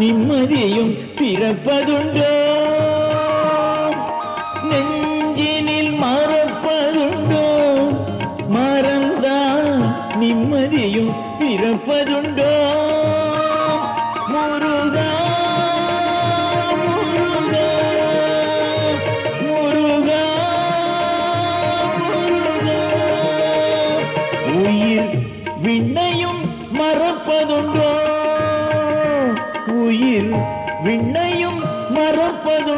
நிம்மதியும் பிறப்பதுண்டோ.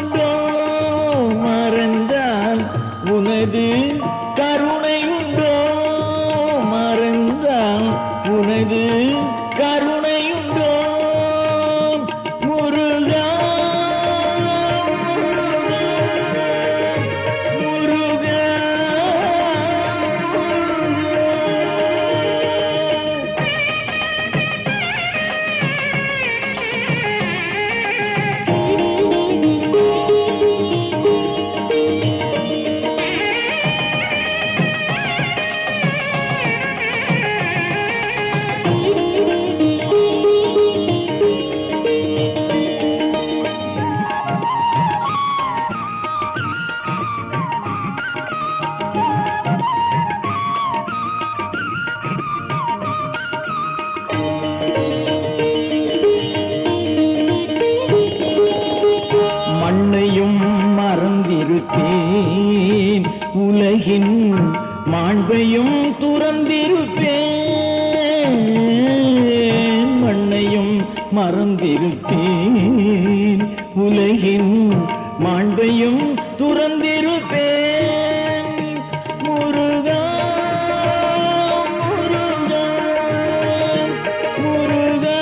மறப்பதுண்டோ மறந்தால் உனது கருணை உண்டோ? மறந்தால் உனது உலகின் மாண்பையும் துறந்திருப்பேன். முருகா முருகா முருகா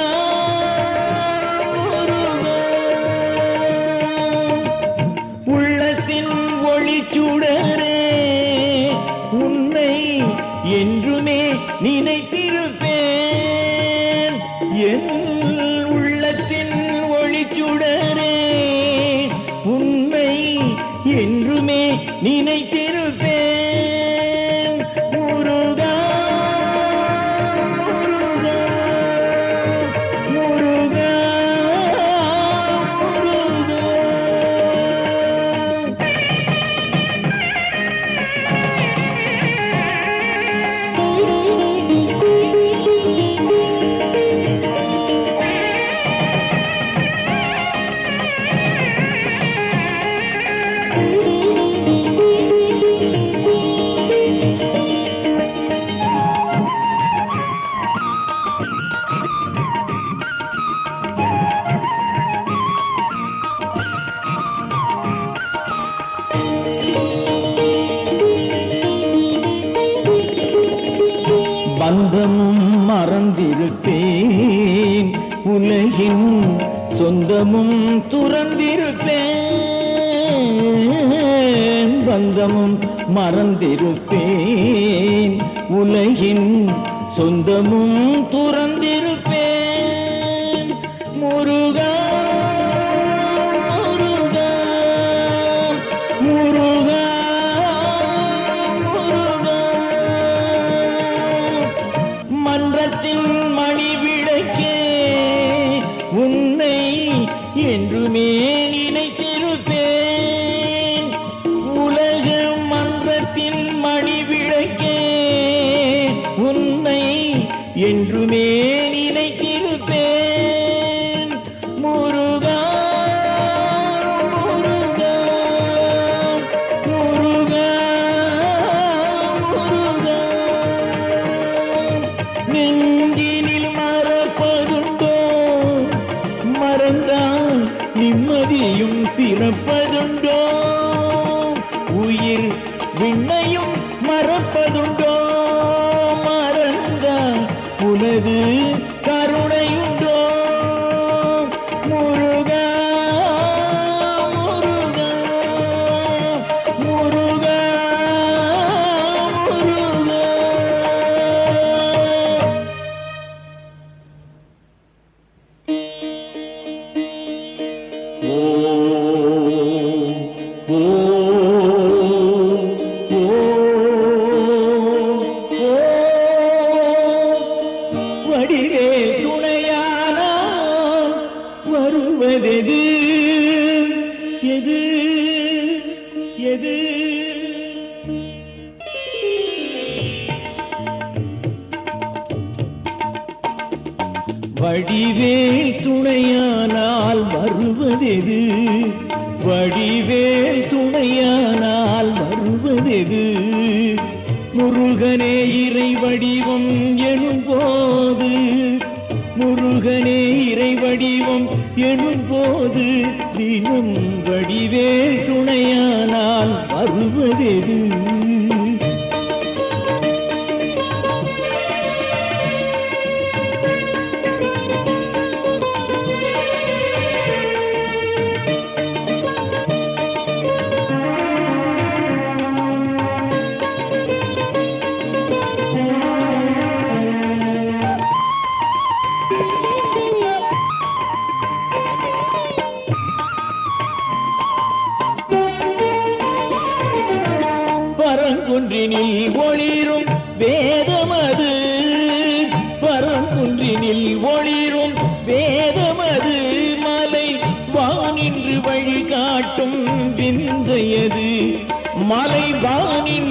முருகா. உள்ளத்தின் ஒளிச்சுடரே உன்னை என்றுமே நினைத்தேன் உலகின் சொந்தமும் துறந்திருப்பேன். பந்தமும் மறந்திருப்பேன். உலகின் சொந்தமும் துறந்திருப்பேன். என்றுமே நினைத்திருப்பேன். முருகா முருகா முருகா முருகா. நெஞ்சினில் மறப்பதுண்டோ? மறந்தால் நிம்மதியும் சிறப்பதுண்டோ? உயிர் விண்ணை வடிவேல் துணையானால் வருவதெது? வடிவேல் துணையானால் வருவதெது? முருகனே இறை வடிவம் எனும்போது முருகனே இறை வடிவம் எனும்போது தினம் வடிவேல் துணையானால் வருவதெது? பரங்குன்றினில் ஒளிரும் வேதமது. பரங்குன்றினில் ஒளிரும் வேதமது. மலை வானின்று வழிகாட்டும் விந்தையது. மலை வானின்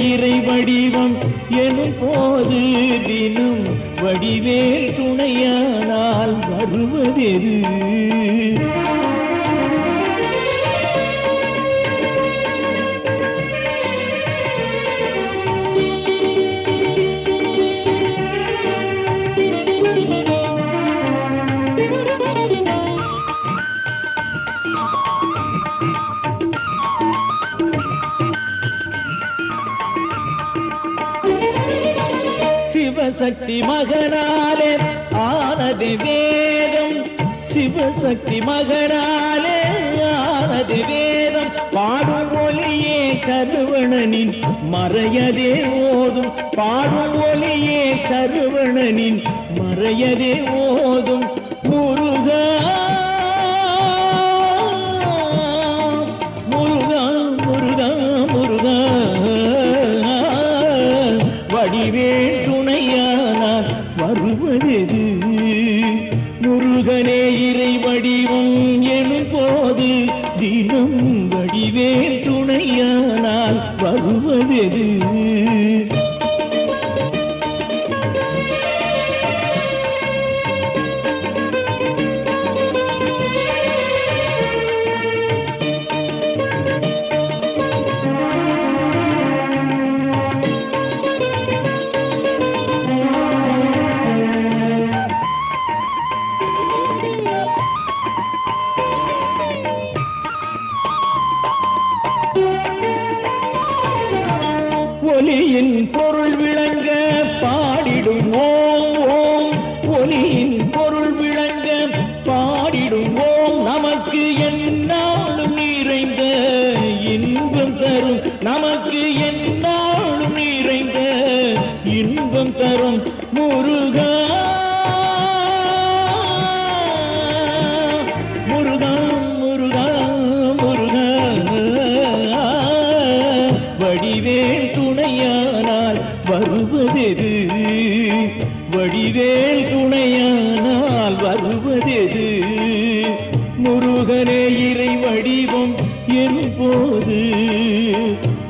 இறை வடிவம் எனும் போது தினம் வடிவேல் துணையானால் வருவதெது? மகனாலே ஆனது வேதம். சிவசக்தி மகனாலே ஆனது வேதம். பாடும் ஒளியே சருவணனின் மறையதே ஓதும். பாடும் ஒளியே சருவணனின் மறையதே ஓதும். வருவதெது? வடிவேல் துணையானால் வருவதெது? வடிவேல் துணையானால் வருவதெது? முருகனே இறை வடிவம் என்போது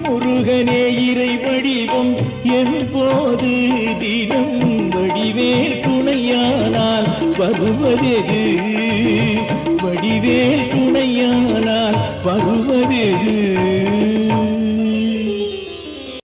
முருகனே இறை வடிவம் என்போது தினம் வடிவேல் துணையானால் வருவதெது? வடிவேல்